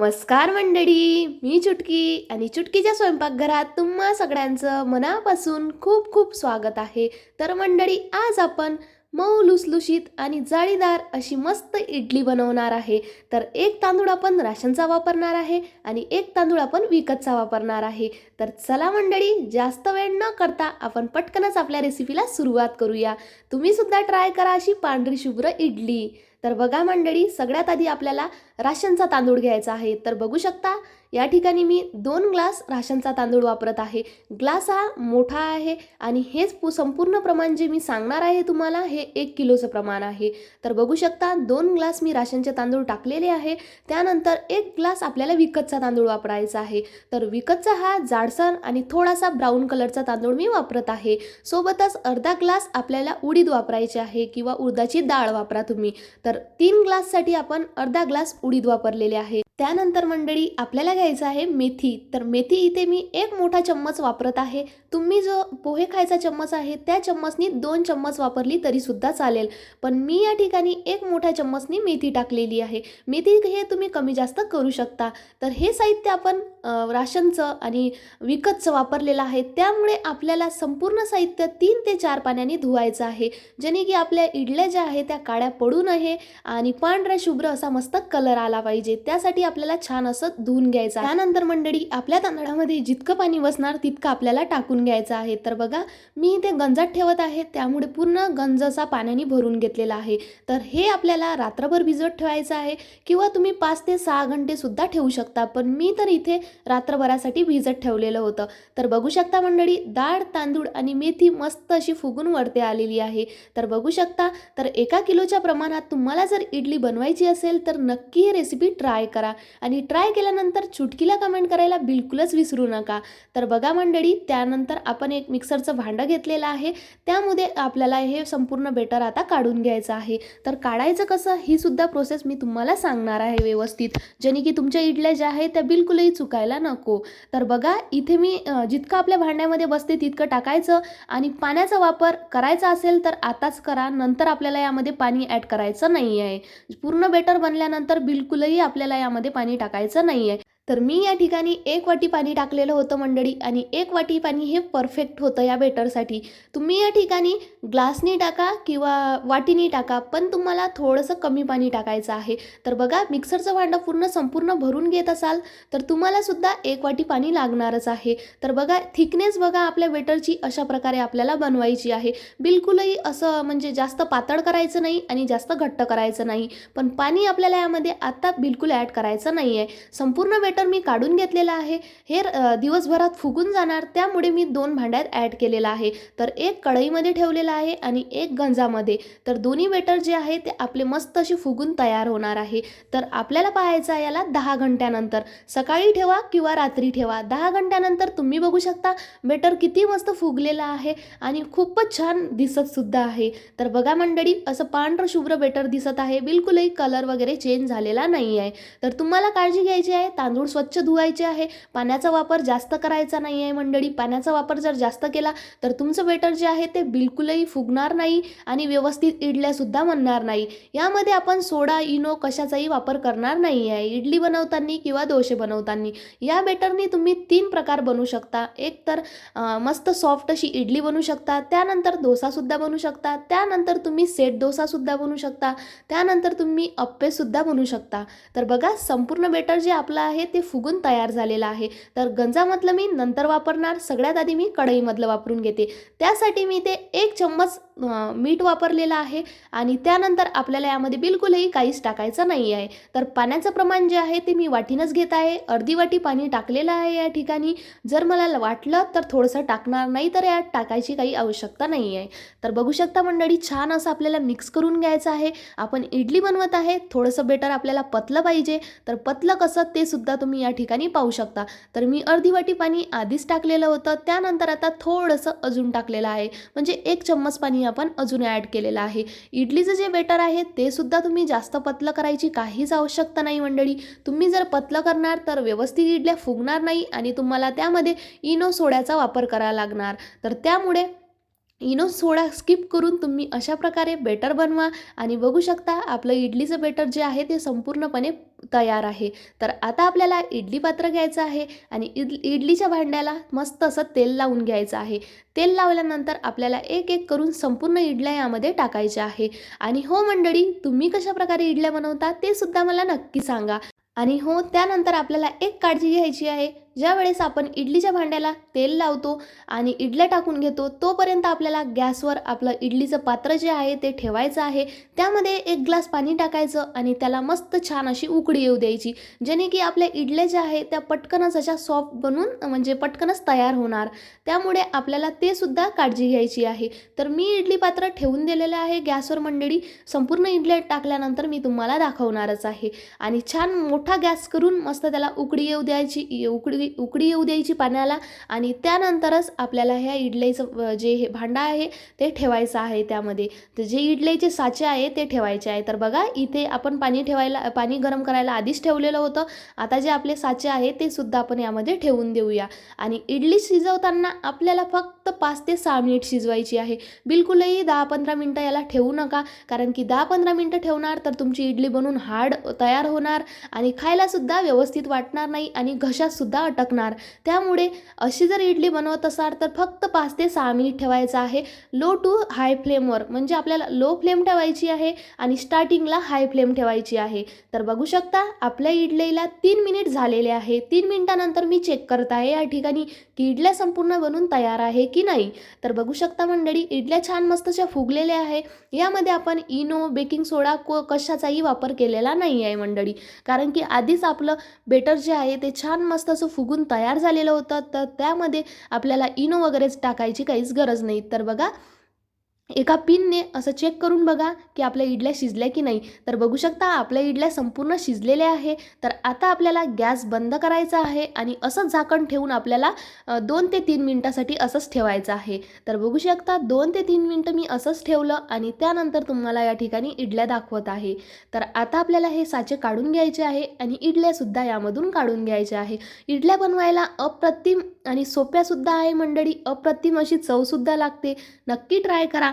नमस्कार मंडळी मी चुटकी आणि चुटकीच्या स्वयंपाकघरात तुम्हा सगळ्यांचं मनापासून खूप खूप स्वागत आहे. तर मंडळी आज आपण मऊ लुसलुशीत आणि जाळीदार अशी मस्त इडली बनवणार आहे. तर एक तांदूळ आपण राशनचा वापरणार आहे आणि एक तांदूळ आपण विकतचा वापरणार आहे. तर चला मंडळी जास्त वेळ न करता आपण पटकनच आपल्या रेसिपीला सुरुवात करूया. तुम्हीसुद्धा ट्राय करा अशी पांढरी शुभ्र इडली. तर बघा मंडळी सगळ्यात आधी आपल्याला राशनचा तांदूळ घ्यायचा आहे. तर बघू शकता या ठिकाणी मी दोन ग्लास राशनचा तांदूळ वापरत आहे. ग्लास हा मोठा आहे आणि हेच पू संपूर्ण प्रमाण जे मी सांगणार आहे तुम्हाला हे एक किलोचं प्रमाण आहे. तर बघू शकता दोन ग्लास मी राशनचे तांदूळ टाकलेले आहे. त्यानंतर एक ग्लास आपल्याला विकतचा तांदूळ वापरायचा आहे. तर विकतचा हा जाडसर आणि थोडासा ब्राऊन कलरचा तांदूळ मी वापरत आहे. सोबतच अर्धा ग्लास आपल्याला उडीद वापरायची आहे किंवा उडदाची डाळ वापरा तुम्ही. तर तर तीन ग्लाससाठी आपण अर्धा ग्लास उडीद वापरलेले आहे. त्यानंतर मंडळी आपल्याला घ्यायचं आहे मेथी. तर मेथी इथे मी एक मोठा चम्मच वापरत आहे. तुम्ही जो पोहे खायचा चम्मच आहे त्या चम्मचनी दोन चम्मच वापरली तरीसुद्धा चालेल. पण मी या ठिकाणी एक मोठ्या चम्मचनी मेथी टाकलेली आहे. मेथी हे तुम्ही कमी जास्त करू शकता. तर हे साहित्य आपण राशनचं आणि विकतचं वापरलेलं आहे. त्यामुळे आपल्याला संपूर्ण साहित्य तीन ते चार पाण्याने धुवायचं आहे. जेणे की आपल्या इडल्या ज्या आहेत त्या काळ्या पडू नये आणि पांढरा शुभ्र असा मस्त कलर आला पाहिजे. त्यासाठी आपल्याला छान असं धुवून घ्यायचं त्यानंतर मंडळी आपल्या तांदळामध्ये जितकं पाणी बसणार तितकं आपल्याला टाकून घ्यायचं आहे. तर बघा मी इथे गंजात ठेवत आहे. त्यामुळे पूर्ण गंज असा पाण्याने भरून घेतलेला आहे. तर हे आपल्याला रात्रभर भिजत ठेवायचं आहे किंवा तुम्ही पाच ते सहा घंटेसुद्धा ठेवू शकता. पण मी तर इथे रात्रभरासाठी भिजत ठेवलेलं होतं. तर बघू शकता मंडळी डाळ तांदूळ आणि मेथी मस्त अशी फुगून वरती आलेली आहे. तर बघू शकता तर एका किलोच्या प्रमाणात तुम्हाला जर इडली बनवायची असेल तर नक्की ही रेसिपी ट्राय करा. आणि ट्राय केल्यानंतर चुटकीला कमेंट करायला बिलकुलच विसरू नका. तर बघा मंडळी त्यानंतर आपण एक मिक्सरचं भांडं घेतलेलं आहे. त्यामध्ये आपल्याला हे संपूर्ण बेटर आता काढून घ्यायचं आहे. तर काढायचं कसं ही सुद्धा प्रोसेस मी तुम्हाला सांगणार आहे व्यवस्थित. जेणे की तुमच्या इडल्या ज्या आहेत त्या बिलकुलही चुकायला नको. तर बघा इथे मी जितकं आपल्या भांड्यामध्ये बसते तितकं टाकायचं आणि पाण्याचा वापर करायचा असेल तर आताच करा नंतर आपल्याला यामध्ये पाणी ॲड करायचं नाही आहे पूर्ण बेटर बनल्यानंतर बिलकुलही आपल्याला यामध्ये पाणी टाकायचं नाही आहे तर मी या ठिकाणी एक वाटी पाणी टाकलेलं होतं मंडळी आणि एक वाटी पाणी हे परफेक्ट होतं या बेटरसाठी तुम्ही या ठिकाणी ग्लासने टाका किंवा वाटीनी टाका पण तुम्हाला थोडंसं कमी पाणी टाकायचं आहे. तर बघा मिक्सरचं भांडं पूर्ण संपूर्ण भरून घेत असाल तर तुम्हालासुद्धा एक वाटी पाणी लागणारच आहे. तर बघा थिकनेस बघा आपल्या बेटरची अशा प्रकारे आपल्याला बनवायची आहे. बिलकुलही असं म्हणजे जास्त पातळ करायचं नाही आणि जास्त घट्ट करायचं नाही. पण पाणी आपल्याला यामध्ये आत्ता बिलकुल ॲड करायचं नाही आहे संपूर्ण बेटर मी काढून घेतलेलं आहे. हे दिवसभरात फुगून जाणार त्यामुळे मी दोन भांड्यात ॲड केलेलं आहे. तर एक कढईमध्ये ठेवलेलं आहे आणि एक गंजामध्ये. तर दोन्ही बेटर जे आहे ते आपले मस्त असे फुगून तयार होणार आहे. तर आपल्याला पाहायचं आहे याला दहा घंट्यानंतर. सकाळी ठेवा किंवा रात्री ठेवा. दहा घंट्यानंतर तुम्ही बघू शकता बेटर किती मस्त फुगलेलं आहे आणि खूपच छान दिसत सुद्धा आहे. तर बघा मंडळी असं पांढरं शुभ्र बेटर दिसत आहे. बिलकुलही कलर वगैरे चेंज झालेला नाही आहे तर तुम्हाला काळजी घ्यायची आहे. तांदूळ स्वच्छ धुवायचे आहे. पाण्याचा वापर जास्त करायचा नाही आहे मंडळी. पाण्याचा वापर जर जास्त केला तर तुमचं बेटर जे आहे ते बिलकुलही फुगणार नाही आणि व्यवस्थित इडल्यासुद्धा म्हणणार नाही. यामध्ये आपण सोडा इनो कशाचाही वापर करणार नाही आहे इडली बनवताना किंवा डोसे बनवताना. या बेटरनी तुम्ही तीन प्रकार बनवू शकता. एक तर मस्त सॉफ्ट अशी इडली बनवू शकता. त्यानंतर डोसासुद्धा बनवू शकता. त्यानंतर तुम्ही सेट डोसासुद्धा बनवू शकता. त्यानंतर तुम्ही अप्पेसुद्धा बनवू शकता. तर बघा संपूर्ण बेटर जे आपलं आहे ते फुगून तयार झालेलं आहे. तर गंजामधलं मी नंतर वापरणार. सगळ्यात आधी मी कढईमधलं वापरून घेते. त्यासाठी मी ते एक चम्मच अं, मीठ वापरलेलं आहे आणि त्यानंतर आपल्याला यामध्ये बिलकुलही काहीच टाकायचं नाही आहे. तर पाण्याचं प्रमाण जे आहे ते मी वाटीनंच घेत आहे. अर्धी वाटी पाणी टाकलेलं आहे या ठिकाणी. जर मला वाटलं तर थोडंसं टाकणार नाही तर यात टाकायची काही आवश्यकता नाही आहे. तर बघू शकता मंडळी छान असं आपल्याला मिक्स करून घ्यायचं आहे. आपण इडली बनवत आहे. थोडंसं बेटर आपल्याला पतलं पाहिजे. तर पतलं कसं ते सुद्धा तुम्ही या ठिकाणी पाहू शकता. तर मी अर्धी वाटी पाणी आधीच टाकलेलं होतं. त्यानंतर आता थोडंसं अजून टाकलेलं आहे. म्हणजे एक चम्मच पाणी आपण अजून ॲड केलेलं आहे. इडलीचं जे बेटर आहे ते सुद्धा तुम्ही जास्त पतलं करायची काहीच आवश्यकता नाही मंडळी. तुम्ही जर पतलं करणार तर व्यवस्थित इडल्या फुगणार नाही आणि तुम्हाला त्यामध्ये इनो सोड्याचा वापर करावा लागणार. तर त्यामुळे इनो सोडा स्किप करून तुम्ही अशा प्रकारे बेटर बनवा आणि बघू शकता आपलं इडलीचं बेटर जे आहे ते संपूर्णपणे तयार आहे. तर आता आपल्याला इडली पात्र घ्यायचं आहे आणि इड इडलीच्या भांड्याला मस्त असं तेल लावून घ्यायचं आहे. तेल लावल्यानंतर आपल्याला एक एक करून संपूर्ण इडल्या यामध्ये टाकायच्या आहे. आणि हो मंडळी तुम्ही कशा प्रकारे इडल्या बनवता ते सुद्धा मला नक्की सांगा. आणि हो त्यानंतर आपल्याला एक काळजी घ्यायची आहे. ज्या वेळेस आपण इडलीच्या भांड्याला तेल लावतो आणि इडल्या टाकून घेतो तोपर्यंत आपल्याला गॅसवर आपलं इडलीचं पात्र जे आहे ते ठेवायचं आहे. त्यामध्ये एक ग्लास पाणी टाकायचं आणि त्याला मस्त छान अशी उकडी येऊ द्यायची जेणे की आपल्या इडल्या ज्या आहे त्या पटकनच अशा सॉफ्ट बनून म्हणजे पटकनच तयार होणार. त्यामुळे आपल्याला ते सुद्धा काळजी घ्यायची आहे. तर मी इडली पात्र ठेवून दिलेलं आहे गॅसवर मंडळी. संपूर्ण इडल्या टाकल्यानंतर मी तुम्हाला दाखवणारच आहे. आणि छान मोठा गॅस करून मस्त त्याला उकडी येऊ द्यायची उकडी उकडी येऊ द्यायची पाण्याला आणि त्यानंतरच आपल्याला ह्या इडलीचं जे हे भांडा आहे ते ठेवायचं आहे त्यामध्ये. तर जे इडलीचे साचे आहे ते ठेवायचे आहे. तर बघा इथे आपण पाणी ठेवायला पाणी गरम करायला आधीच ठेवलेलं होतं. आता जे आपले साचे आहे ते सुद्धा आपण यामध्ये ठेवून देऊया. आणि इडली शिजवताना आपल्याला फक्त पाच ते सहा मिनिट शिजवायची आहे. बिलकुलही दहा पंधरा मिनटं याला ठेवू नका कारण की दहा पंधरा मिनटं ठेवणार तर तुमची इडली बनून हार्ड तयार होणार आणि खायलासुद्धा व्यवस्थित वाटणार नाही आणि घशातसुद्धा अटकणार. त्यामुळे अशी जर इडली बनवत असाल तर फक्त पाच ते सहा मिनिट ठेवायचं आहे. लो टू हाय फ्लेमवर म्हणजे आपल्याला लो फ्लेम ठेवायची आहे आणि स्टार्टिंगला हाय फ्लेम ठेवायची आहे. तर बघू शकता आपल्या इडलीला तीन मिनिट झालेले आहे. तीन मिनिटानंतर मी चेक करत आहे या ठिकाणी की इडल्या संपूर्ण बनून तयार आहे की नाही. तर बघू शकता मंडळी इडल्या छान मस्तशा फुगलेल्या आहे. यामध्ये आपण इनो बेकिंग सोडा को कशाचाही वापर केलेला नाही आहे मंडळी. कारण की आधीच आपलं बेटर जे आहे ते छान मस्त असं फुगून तयार झालेलं होतं तर त्यामध्ये आपल्याला इनो वगैरेच टाकायची काहीच गरज नाही. तर बघा एका पिनने असं चेक करून बघा की आपल्या इडल्या शिजल्या की नाही. तर बघू शकता आपल्या इडल्या संपूर्ण शिजलेल्या आहे. तर आता आपल्याला गॅस बंद करायचा आहे आणि असंच झाकण ठेवून आपल्याला दोन ते तीन मिनटासाठी असंच ठेवायचं आहे. तर बघू शकता दोन ते तीन मिनटं मी असंच ठेवलं आणि त्यानंतर तुम्हाला या ठिकाणी इडल्या दाखवत आहे. तर आता आपल्याला हे साचे काढून घ्यायचे आहे आणि इडल्यासुद्धा यामधून काढून घ्यायचे आहे. इडल्या बनवायला अप्रतिम आणि सोप्यासुद्धा आहे मंडळी. अप्रतिम अशी चवसुद्धा लागते. नक्की ट्राय करा.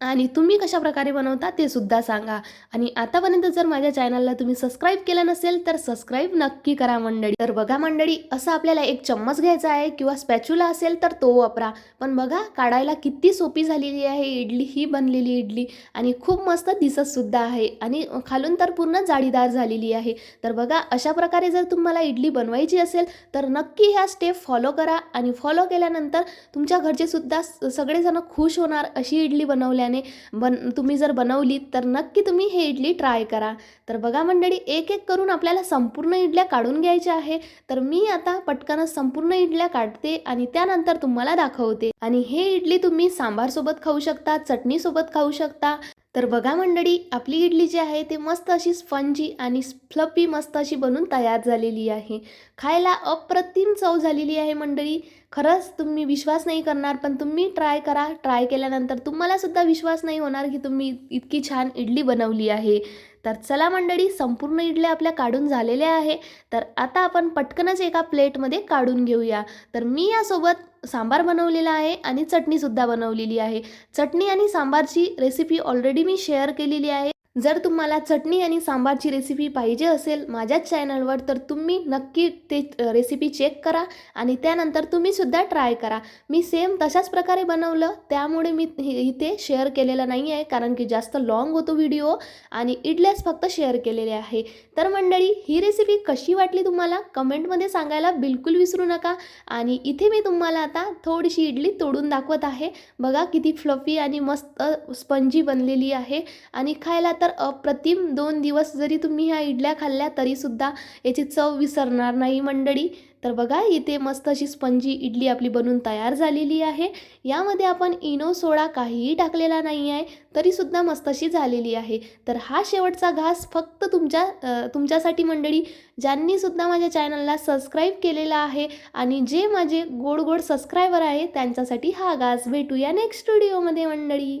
आणि तुम्ही कशा प्रकारे बनवता ते सुद्धा सांगा. आणि आतापर्यंत जर माझ्या चॅनलला तुम्ही सबस्क्राईब केलं नसेल तर सबस्क्राईब नक्की करा मंडळी. तर बघा मंडळी असं आपल्याला एक चम्मच घ्यायचा आहे किंवा स्पॅच्युला असेल तर तो वापरा. पण बघा काढायला किती सोपी झालेली आहे इडली ही बनलेली इडली. आणि खूप मस्त दिसतसुद्धा आहे. आणि खालून तर पूर्ण जाळीदार झालेली आहे. तर बघा अशा प्रकारे जर तुम्हाला इडली बनवायची असेल तर नक्की ह्या स्टेप फॉलो करा. आणि फॉलो केल्यानंतर तुमच्या घरचे सुद्धा सगळेजण खुश होणार अशी इडली बनवल्या बन तुम्ही जर बनवली तर नक्की तुम्ही हे इडली ट्राय करा. तर बघा मंडळी एक एक करून आपल्याला संपूर्ण इडल्या काढून घ्यायच्या आहे तर मी आता पटकनच संपूर्ण इडल्या काढते आणि त्यानंतर तुम्हाला दाखवते. आणि हे इडली तुम्ही सांबारसोबत खाऊ शकता चटणीसोबत खाऊ शकता. तर बघा मंडळी आपली इडली जी आहे ते मस्त अशी स्पंजी आणि फ्लपी मस्त अशी बनून तयार झालेली आहे. खायला अप्रतिम चव झालेली आहे मंडळी. खरंच तुम्ही विश्वास नाही करणार पण तुम्ही ट्राय करा. ट्राय केल्यानंतर तुम्हालासुद्धा विश्वास नाही होणार की तुम्ही इतकी छान इडली बनवली आहे. तर चला मंडळी संपूर्ण इडल्या आपल्या काढून झालेल्या आहे. तर आता आपण पटकनच एका प्लेटमध्ये काढून घेऊया. तर मी यासोबत सांबार बनवलेला आहे आणि चटणीसुद्धा बनवलेली आहे. चटणी आणि सांबारची रेसिपी ऑलरेडी मी शेअर केलेली आहे. जर तुम्हाला चटणी आणि सांबारची रेसिपी पाहिजे असेल माझ्याच चॅनलवर तर तुम्ही नक्की ते रेसिपी चेक करा आणि त्यानंतर तुम्हीसुद्धा ट्राय करा. मी सेम तशाच प्रकारे बनवलं त्यामुळे मी इथे शेअर केलेलं नाही आहे कारण की जास्त लाँग होतो व्हिडिओ आणि इडल्यास फक्त शेअर केलेले आहे. तर मंडळी ही रेसिपी कशी वाटली तुम्हाला? कमेंटमध्ये सांगायला बिलकुल विसरू नका आणि इथे मी तुम्हाला आता थोडीशी इडली तोडून दाखवत आहे. बघा किती फ्लफी आणि मस्त स्पंजी बनलेली आहे आणि खायला तर तर अप्रतिम दोन दिवस जरी तुम्ही ह्या इडल्या खाल्ल्या तरीसुद्धा याची चव विसरणार नाही मंडळी. तर बघा इथे मस्त अशी स्पंजी इडली आपली बनून तयार झालेली आहे. यामध्ये आपण इनो सोडा काहीही टाकलेला नाही आहे तरीसुद्धा मस्त अशी झालेली आहे. तर हा शेवटचा घास फक्त तुमच्या तुमच्यासाठी मंडळी. ज्यांनीसुद्धा माझ्या चॅनलला सबस्क्राईब केलेला आहे आणि जे माझे गोड गोड सबस्क्रायबर आहे त्यांच्यासाठी हा घास भेटूया नेक्स्ट व्हिडिओमध्ये मंडळी.